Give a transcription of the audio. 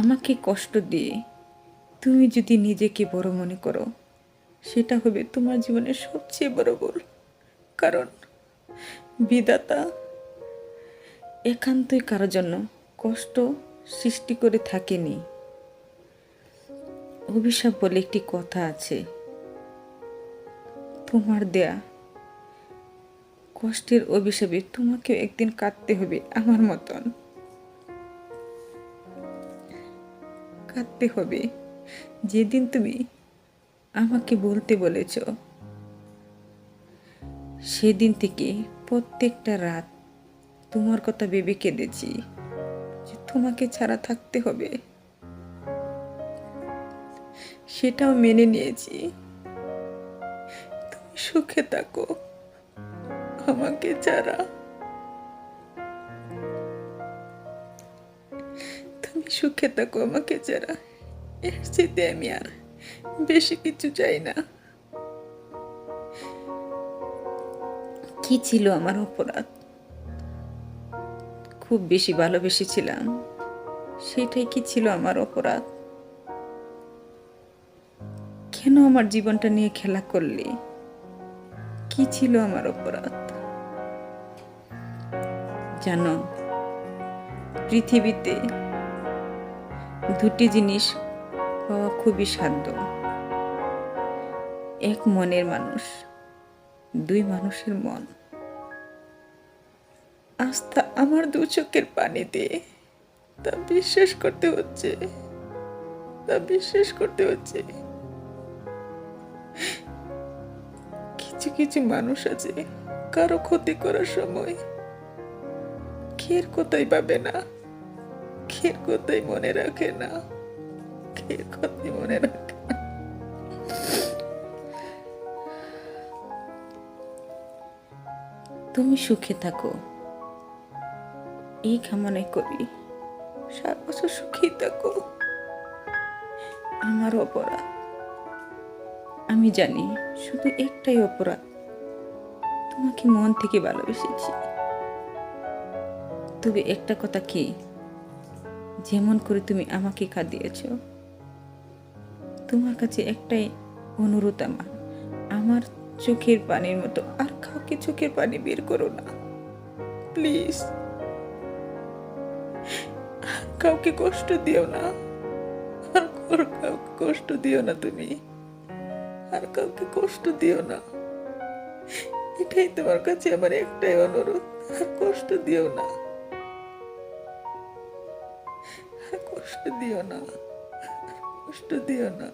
আমাকে কষ্ট দিয়ে তুমি যদি নিজেকে বড় মনে করো, সেটা হবে তোমার জীবনের সবচেয়ে বড় ভুল। কারণ বিধাতা একান্তই কারোর জন্য কষ্ট সৃষ্টি করে থাকেনি। অভিশাপ বলে একটি কথা আছে, তোমার দেয়া কষ্টের অভিশাপে তোমাকেও একদিন কাঁদতে হবে আমার মতন। কাঁদতে হবে। যেদিন তুমি আমাকে বলতে বলেছ, সেদিন থেকে প্রত্যেকটা রাত তোমার কথা ভেবে কেঁদেছি যে তোমাকে ছাড়া থাকতে হবে। সেটাও মেনে নিয়েছি। তুমি সুখে থাকো। আমাকে ছাড়া তুমি সুখে থাকো আমাকে ছাড়া এর চেয়ে আমি আর বেশি কিছু চাই না। কি ছিল আমার অপরাধ? খুব বেশি ভালোবেসেছিলাম। সেটাই কি ছিল আমার অপরাধ? কেন আমার জীবনটা নিয়ে খেলা করলি? কি ছিল আমার অপরাধ? জানো, পৃথিবীতে দুটি জিনিস পাওয়া খুবই সাধ্য। এক মনের মানুষ, দুই মানুষের মন। আস্থা আমার দু চোখের পানিতে। তা বিশ্বাস করতে হচ্ছে। তা বিশ্বাস করতে হচ্ছে। কিছু কিছু মানুষ আছে, কারও ক্ষতি করার সময় খের কোথায় পাবে না। খের কোথায় মনে রাখে না। খের কোথায় মনে রাখে। তুমি সুখে থাকো। এই কামনাই করি। সারা বছর সুখী থাকো। আমার অপরাধ। আমি জানি শুধু একটাই অপরাধ। তোমাকে মন থেকে ভালোবেসেছি। তবে একটা কথা কি? যেমন করে তুমি আমাকে কাঁদিয়েছ। তোমার কাছে একটাই অনুরোধ আমার। আমার চোখের পানির মতো আর কাউকে চোখের পানি বের করো না। প্লিজ। কাউকে কষ্ট দিও না। আর কাউকে কষ্ট দিও না তুমি। আর কাউকে কষ্ট দিও না। এটাই তোমার কাছে আমার একটাই অনুরোধ। আর কষ্ট দিও না। কষ্ট দিও না আর কষ্ট দিও না